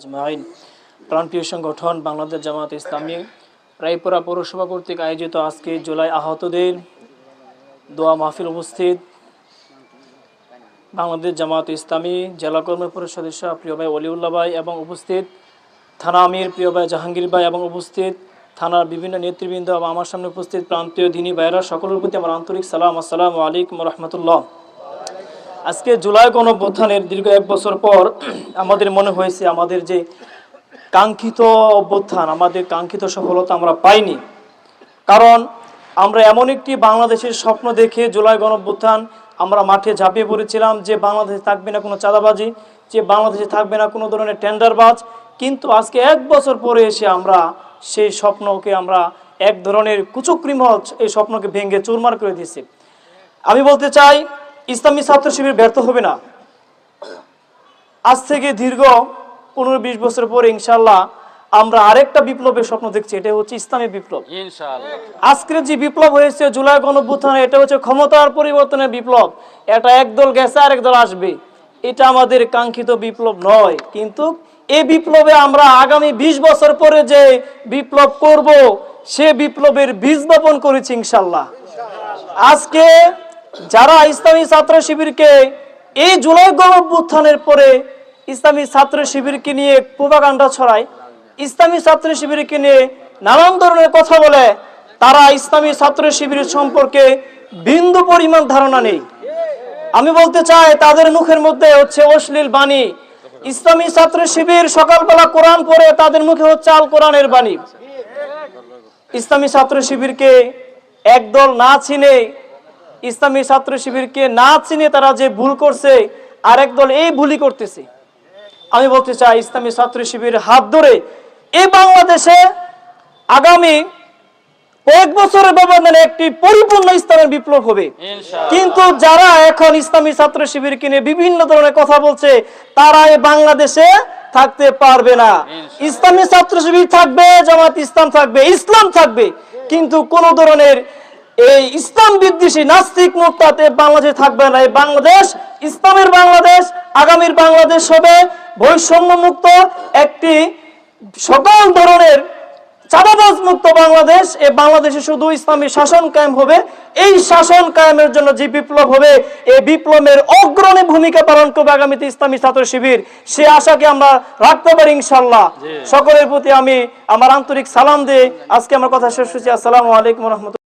আজমাইন প্রাণপ্রিয় সংগঠন, বাংলাদেশ জামাত ইসলামী, রায়পুরা পৌরসভা কর্তৃক আয়োজিত আজকে জুলাই আহতদের দোয়া মাহফিল উপস্থিত। বাংলাদেশ জামাত ইসলামী জেলা কর্মী পরিষদ সদস্য, প্রিয় ভাই অলিউল্লাহ ভাই এবং উপস্থিত থানা আমির, প্রিয় ভাই জাহাঙ্গীর ভাই এবং উপস্থিত থানার বিভিন্ন নেতৃবৃন্দ এবং আমার সামনে উপস্থিত প্রান্তীয় দিনী ভাইরা সকলের প্রতি আমার আন্তরিক সালাম, আসসালামু আলাইকুম রহমতুল্লাহ। আজকে জুলাই গণঅভ্যুত্থানের দীর্ঘ এক বছর পর আমাদের মনে হয়েছে আমাদের যে কাঙ্ক্ষিত অভ্যুত্থান, আমাদের কাঙ্ক্ষিত সফলতা আমরা পাইনি। কারণ আমরা এমন একটি বাংলাদেশের স্বপ্ন দেখে জুলাই গণঅভ্যুত্থান আমরা মাঠে ঝাঁপিয়ে পড়েছিলাম যে বাংলাদেশে থাকবে না কোনো চাঁদাবাজি, যে বাংলাদেশে থাকবে না কোনো ধরনের টেন্ডারবাজ। কিন্তু আজকে এক বছর পরে এসে আমরা সেই স্বপ্নকে আমরা এক ধরনের কুচক্রিমত এই স্বপ্নকে ভেঙে চুরমার করে দিয়েছি। আমি বলতে চাই ইসলামী ছাত্র শিবির ব্যর্থ হবে না। আজ থেকে দীর্ঘ পনেরো বিশ বছর পরে ইনশাল্লাহ আমরা আরেকটা বিপ্লবের স্বপ্ন দেখছি এটা হচ্ছে ইসলামী বিপ্লব। আজকের যে বিপ্লব হয়েছে জুলাই গণভ্যুত্থানে এটা হচ্ছে ক্ষমতার পরিবর্তনের বিপ্লব। এটা একদল গেছে আরেক দল আসবে। এটা আমাদের কাঙ্ক্ষিত বিপ্লব নয়। কিন্তু এই বিপ্লবে আমরা আগামী ২০ বছর পরে যে বিপ্লব করব সে বিপ্লবের বীজ বপন করেছি ইনশাল্লাহ আজকে যারা ইসলামী ছাত্র শিবিরকে এই জুলাই গণভ্যুত্থানের পরে ইসলামী ছাত্র শিবিরকে নিয়ে প্রোপাগান্ডা ছড়ায়, ইসলামী ছাত্র শিবিরকে নিয়ে নানান ধরনের কথা বলে, তারা ইসলামী ছাত্র শিবির সম্পর্কে বিন্দু পরিমাণ ধারণা নেই। আমি বলতে চাই, তাদের মুখের মধ্যে হচ্ছে অশ্লীল বাণী। ইসলামী ছাত্র শিবির সকালবেলা কোরআন পড়ে, তাদের মুখে হচ্ছে আল কোরআনের বাণী। ইসলামী ছাত্র শিবিরকে একদল না চিনে ইসলামী ছাত্র শিবিরকে না চিনে তারা যে ভুল করছে আরেক দল এই ভুলই করতেছে। আমি বলতে চাই ইসলামী ছাত্র শিবির হাত ধরে এই বাংলাদেশে আগামী কয়েক বছরের ব্যবধানে একটি পরিপূর্ণ ইসলামের বিপ্লব হবে। কিন্তু যারা এখন ইসলামী ছাত্র শিবির কিনে বিভিন্ন ধরনের কথা বলছে তারা এই বাংলাদেশে থাকতে পারবে না। ইসলামী ছাত্র শিবির থাকবে জামাত ইসলাম থাকবে ইসলাম থাকবে। কিন্তু কোন ধরনের এই ইসলাম বিদ্বেষী নাস্তিক মুক্তাতে বাংলাদেশে থাকবে না। এই বাংলাদেশ ইসলামের বাংলাদেশ আগামীর বাংলাদেশ হবে বৈষম্য মুক্ত একটি সকল ধরনের চাঁদাবাজ মুক্ত বাংলাদেশ। এ বাংলাদেশে শুধু ইসলামী শাসন কায়েম হবে এই শাসন কায়েমের জন্য যে বিপ্লব হবে এই বিপ্লবের অগ্রণী ভূমিকা পালন করবে আগামীতে ইসলামী ছাত্র শিবির। সে আশাকে আমরা রাখতে পারি ইনশাল্লাহ সকলের প্রতি আমি আমার আন্তরিক সালাম দিয়ে আজকে আমার কথা শেষ হচ্ছে আসসালামু আলাইকুম রহমতুল্লাহ।